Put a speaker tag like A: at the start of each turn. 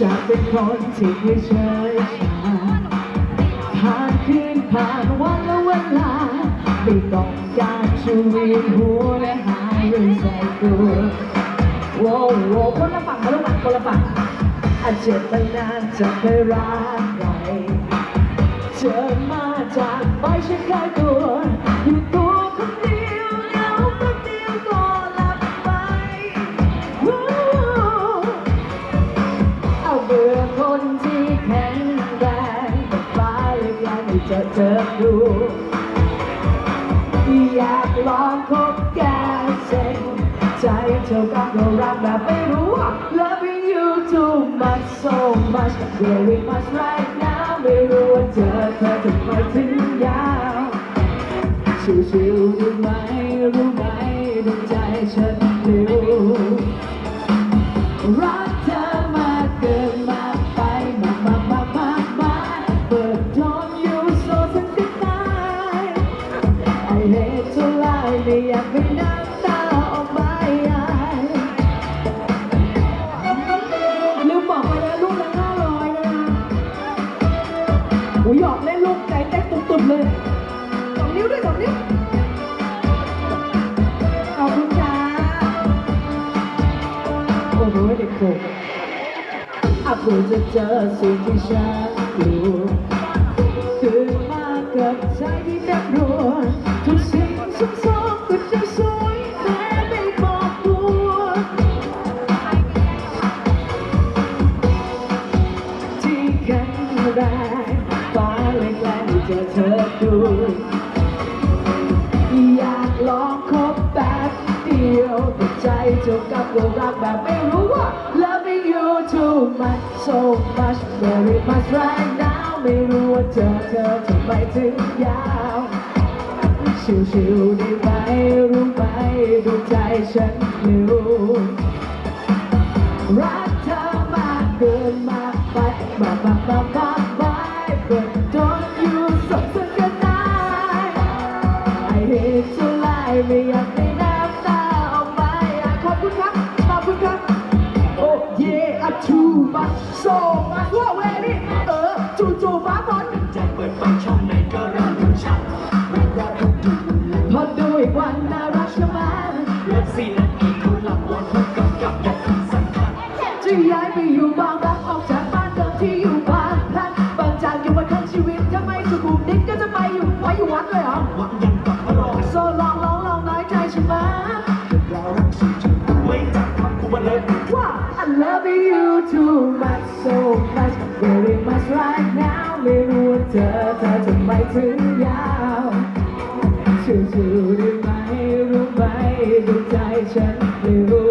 A: จะเป็นคนที่ไม่เชยชาผ่านคืนผ่านวันและเวลา ไม่ต้องการชูวีหัวและหาเรื่องใส่ตัวโว้โว้คนละฝั่งคนละฝั่งคนละฝั่งอาจเจ็บมานานจะไม่รักใครเจอมา จอเจอดูอยากลองคบแกเซ็งใจเธอกับเรารักแบบไม่รู้ Loving you too much so much very much right now ไม่รู้ว่าเจอเธอทำไมถึงยาวชิวๆรู้ไหมรู้ไหมดวงใจฉันเร็วรัก hate to lie ไม่อยากเป็นน้ำตาออกมาอายลืมบอกไปเลยลูกละห้าร้อยนะโอ้ยหยอกเล่นลูกใจเต้นตุบๆเลยสองนิ้วด้วยสองนิ้วขอบคุณจ้าโอ้โหเด็กโกอากูจะเจอสิ่งที่ฉันกลัว แรงฟ้าแรงๆจะเธอดู อยากลองคบแป๊บเดียวแต่ใจเจ้ากับเรารักแบบไม่รู้ว่า Loving you too much so much very much right now ไม่รู้ว่าเจอเธอทำไมถึงยาวชิวๆได้ไหมรู้ไหมดูใจฉันเร็ ไปมามามามา But don't you so so good night I hate to lie ไม่อยากให้น้ำตาออกมาอะขอบคุณครับขอบคุณครับโอ้เย่อะ too much so much ว่าเวนี่เออจู่ๆฟ้าฝน
B: ใจเปิดไฟช่องไหนก็ริ่มรู้ชัดไม่รักทุกทุก
A: พอดูอีกวันน่ารักใช่ไหม
B: เลิฟซีนาทีคุณหลับวนผู้กำกับอยางสำคัญ
A: จะย้ายไปอยู่บางรักออก น้อยใจใช่ไหม
B: เรารักสุดจุดไม่จากคำกูมาเลย
A: ว่า I love you too much so much very much right now ไม่รู้ว่าเธอเธอจะไมถึงยาวชิวๆได้ไหมรู้ไหมดูใจฉันไม่รู้